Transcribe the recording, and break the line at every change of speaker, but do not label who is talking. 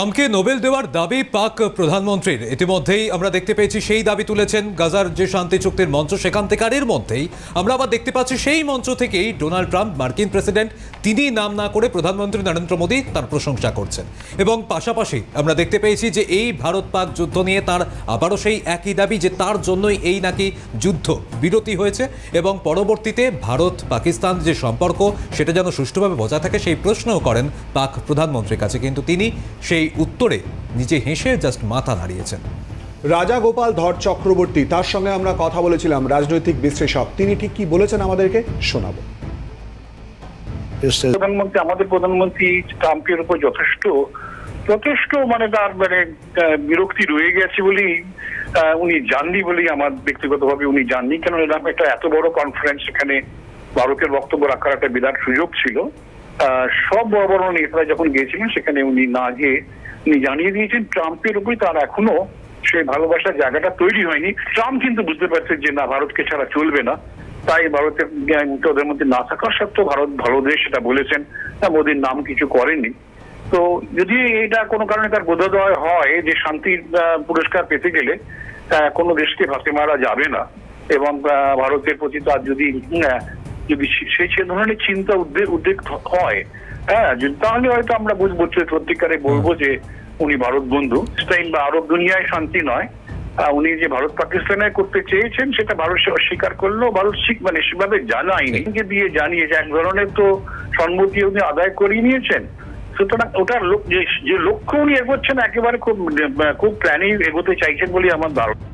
ট্রাম্পকে নোবেল দেওয়ার দাবি পাক প্রধানমন্ত্রীর। ইতিমধ্যেই আমরা দেখতে পেয়েছি সেই দাবি তুলেছেন গাজার যে শান্তি চুক্তির মঞ্চ, সেখান থেকারের মধ্যেই আমরা আবার দেখতে পাচ্ছি সেই মঞ্চ থেকেই ডোনাল্ড ট্রাম্প, মার্কিন প্রেসিডেন্ট, তিনি নাম না করে প্রধানমন্ত্রী নরেন্দ্র মোদী তার প্রশংসা করছেন। এবং পাশাপাশি আমরা দেখতে পেয়েছি যে এই ভারত পাক যুদ্ধ নিয়ে তার আবারও সেই একই দাবি যে তার জন্যই এই নাকি যুদ্ধ বিরতি হয়েছে এবং পরবর্তীতে ভারত পাকিস্তান যে সম্পর্ক, সেটা যেন সুষ্ঠুভাবে বজায় থাকে সেই প্রশ্নও করেন পাক প্রধানমন্ত্রীর কাছে। কিন্তু তিনি সেই উত্তরে নিজে হেসে জাস্ট মাথা নাড়িয়েছেন।
রাজা গোপাল ধর চক্রবর্তী তার সঙ্গে আমরা কথা বলেছিলাম রাজনৈতিক বিশ্লেষক। তিনি ঠিক কি বলেছেন আমাদেরকে? শোনাবো।
প্রধানমন্ত্রী আমাদের প্রধানমন্ত্রী ট্রাম্পের উপর যথেষ্ট যথেষ্ট মানে তার মানে বিরক্তি রয়ে গেছে বলেই আহ, উনি জাননি বলেই আমার ব্যক্তিগতভাবে উনি জাননি কেন এরকম একটা এত বড় কনফারেন্স এখানে ভারতের বক্তব্য রাখার একটা বিরাট সুযোগ ছিল। সব বড় বড় নেতারা যখন গিয়েছিলেন সেখানে উনি না গিয়ে উনি জানিয়ে দিয়েছেন ট্রাম্পের উপরই তার এখনও সেই ভালোবাসার জায়গাটা তৈরি হয়নি। ট্রাম্প কিন্তু বুঝতে পারছে যে না ভারতকে ছাড়া চলবে না। তাই ভারতের আহ, মধ্যে না থাকার সত্ত্বেও ভারত ভালো দেশ সেটা বলেছেন। তা মোদীর নাম কিছু করেনি। তো যদি এটা কোনো কারণে তার বোধোদয় হয় যে শান্তির পুরস্কার পেতে গেলে কোনো দেশকে ভাসে মারা যাবে না। এবং ভারতের প্রতি তার যদি যদি সেই সে ধরনের চিন্তা উদ্বেগ উদ্বেগ হয় হ্যাঁ যদি- তাহলে হয়তো আমরা বুঝব যে সত্যিকারে বলব যে উনি ভারত বন্ধু। স্টাইল বা আরব দুনিয়ায় শান্তি নয়। উনি যে ভারত পাকিস্তানে করতে চেয়েছেন সেটা ভারত সে অস্বীকার করল ভারত শিখ- মানে সেভাবে জানায়নি। যে দিয়ে জানিয়েছে এক ধরনের তো সম্মতি উনি আদায় করিয়ে নিয়েছেন। সুতরাং ওটার লোক যে লক্ষ্য উনি এগোচ্ছেন একেবারে খুব খুব প্ল্যানিং এগোতে চাইছেন বলে আমার ধারণা।